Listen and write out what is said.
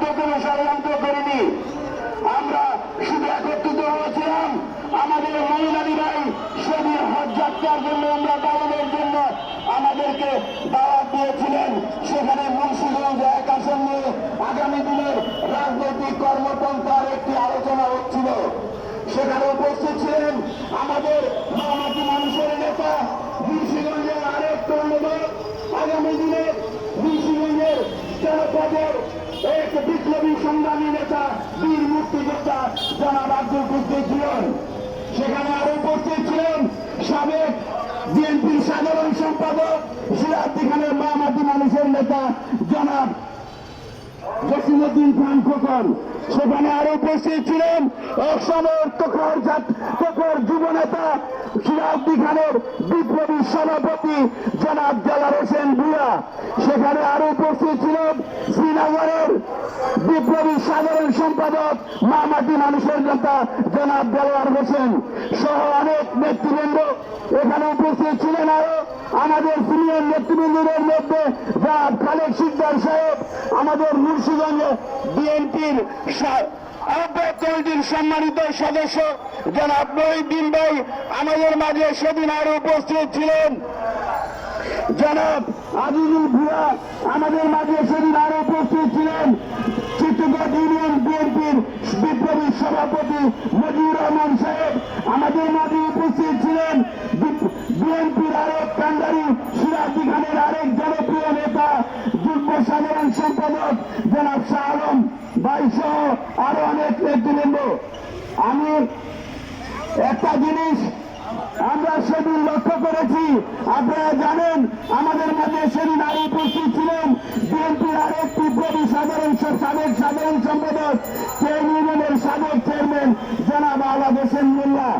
অন্য কোনো ষড়যন্ত্র আমরা শুধু একত্রিত হয়েছিলাম। আমাদের ভাই হজ যাত্রার জন্য আমরা দাওয়ানের জন্য আমাদেরকে দাওয়াত দিয়েছিলেন। সেখানে মুন্সিগঞ্জ এক আসন নিয়ে আগামী দিনের রাজনৈতিক কর্মপন্থার একটি আলোচনা হচ্ছিল। সেখানে উপস্থিত ছিলেন আমাদের মামাটি মানুষের নেতা, মুন্সিগঞ্জের আরেক তরুণদল আগামী দিনে মুন্সিগঞ্জের জনপদের সংগ্রামী নেতা, বীর মুক্তিযোদ্ধা জনাব আব্দুল কুদ্দুস জীবন সেখানে আরও উপস্থিত ছিলেন সাবেক বিএনপির সাধারণ সম্পাদক সিরাজদি খানের মামাটি মানুষের নেতা জনাব জসিমুদ্দিন খান খোকন। সেখানে আরও উপস্থিত ছিলেন এক সময় তোকর যুব নেতা সিরাজদি খানের বিপ্লবী সভাপতি জনাব জালাল হোসেন ভুয়া সেখানে আরও উপস্থিত ছিলেন শ্রীনগরের বিপ্লবী সাধারণ সম্পাদক মামাটি মানুষের নেতা জনাব দেলোয়ার হোসেন সহ অনেক নেতৃবৃন্দ এখানে উপস্থিত ছিলেন আরও। আমাদের সিনিয়র নেতৃবৃন্দদের মধ্যে জনাব খালেক সিকদার সাহেব, আমাদের মুন্সিগঞ্জে বিএনপির আহ্বায়ক কমিটির সম্মানিত সদস্য জনাব মহিউদ্দিন ভাই, আমাদের মাঝে সেদিন আরও উপস্থিত ছিলেন। জনাব আজিজুল ভুয়া আমাদের মাঝে সেদিন আরও উপস্থিত ছিলেন। চিত্তগড় ইউনিয়ন বিএনপির বিপ্লবী সভাপতি মজিউর রহমান সাহেব আমাদের মাঝে উপস্থিত ছিলেন। বিএনপির আরেক কান্ডারি সিরাজি খানের আরেক জনপ্রিয় নেতা, যুগ্ম সাধারণ সম্পাদক জনাব শাহ আলম ভাই সহ আরও অনেক নেতৃবৃন্দ। আমি একটা জিনিস আমরা সেদিন লক্ষ্য করেছি, আপনারা জানেন, আমাদের মধ্যে সেদিন আরও উপস্থিত ছিলেন। বিএনপির আরেক বিপ্লবী সাধারণ সাবেক সাধারণ সম্পাদক ইউনিয়নের সাবেক চেয়ারম্যান, জনাব আলাদ হোসেন মোল্লা।